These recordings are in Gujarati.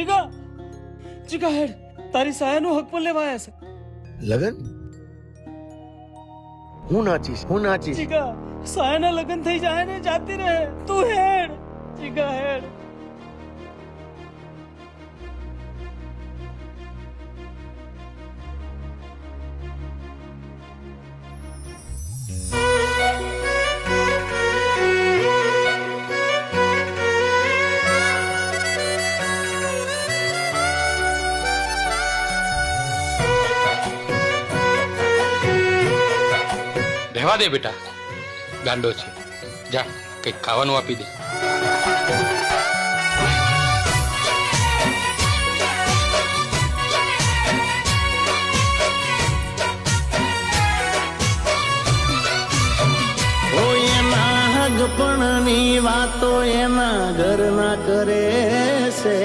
જીગા જીગા હેડ તારી સાયાનો હક પર લેવાયા છે. લગન? હું નાચીશ હું નાચીશ. જીગા સાયાના લગન થઈ જાય ને જાતી રહે. તું હેડ જીગા હેડ. રહેવા દે બેટા. ગાંડો છે. જા, કંઈક ખાવાનું આપી દે. હગપણની વાતો એના ઘરના કરે છે.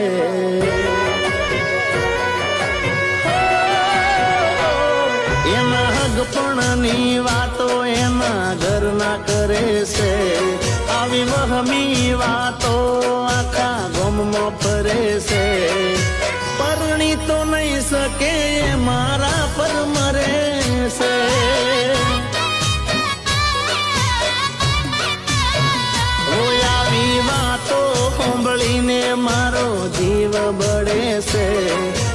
એના હગપણની વાતો એના ઘરના કરે છે. આવી વહમી વાતો આખા ગમમાં ફરે છે. પરણી તો નહીં શકે મારા પર મરે છે. સાંભળીને મારો જીવ બળે છે.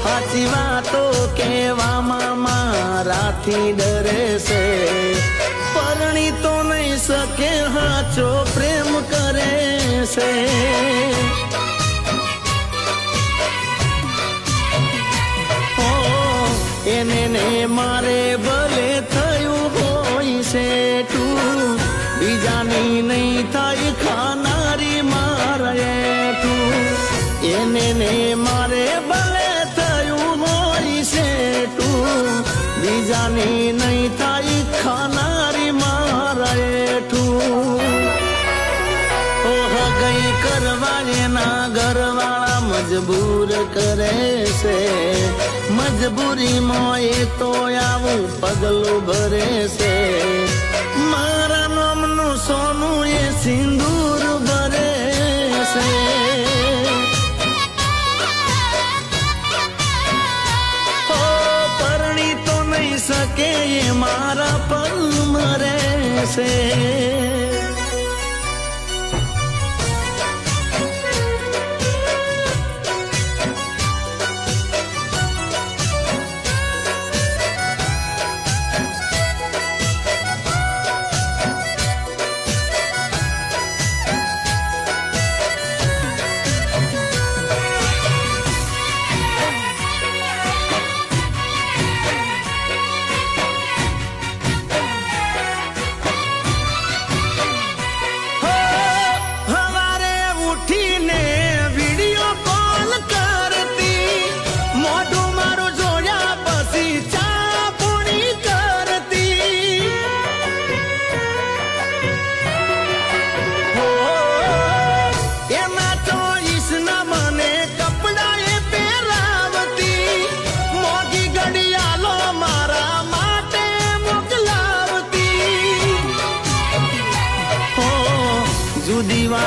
સાચી વાતો કહેવામાં મારાથી ડરે છે. શકે હાચો પ્રેમ કરે છે એને ને મારે ભલે થયું હોય છે તું બીજાની નહીં થાય ખાનારી મારે તું એને ને મારે ભલે થયું હોય છે તું બીજાની નહીં થાય ઓહ કરવા એના ઘરવાળા મજબૂર કરે છે. મજબૂરીમાં એ તો આવું પગલું ભરે છે. મારા નામનું સોનું એ સિંદૂર ભરે છે. શકે મારા પલ મરે છે.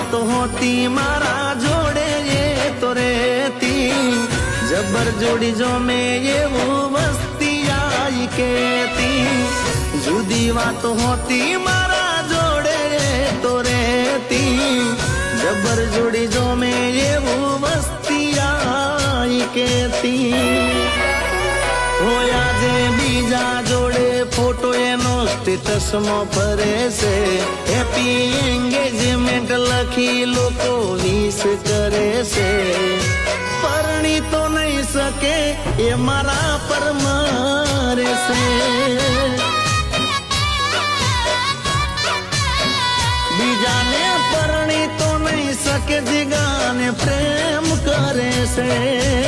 વાતો હોતી મારા જોડે એ તો રેતી જબર જોડી જો મેં એવું વસ્તી આઈ કેતી જુદી વાતો હોતી મારા જોડે એ તો રેતી જબર જોડી જો મેં એવું વસ્તી આઈ કેતી હોય જે બીજા જોડે ફોટો સ્ટેટસમાં ફરે છે હેપી એન્ગેજમેન્ટ લખી લોકો વિસ કરે છે પરણી તો નહીં શકે એ મારા પર મારે છે બીજાને પરણી તો નહીં શકે જીગાને પ્રેમ કરે છે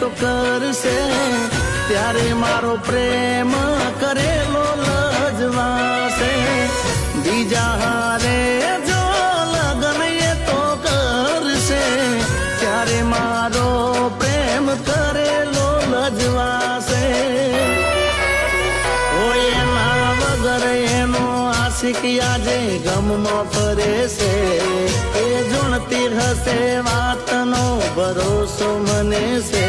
તો કરશે. ત્યારે મારો પ્રેમ કરેલો લજવાશે બીજા હારે જો તો કરશે. ત્યારે મારો પ્રેમ કરેલો લજવાશે હોય વગર એનો આશિક આજે ગમમાં ફરે છે એ હશે વાતનો ભરોસો મને છે.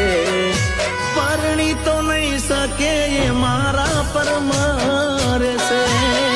પરણી તો નહીં શકે એ મારા પર મારે છે.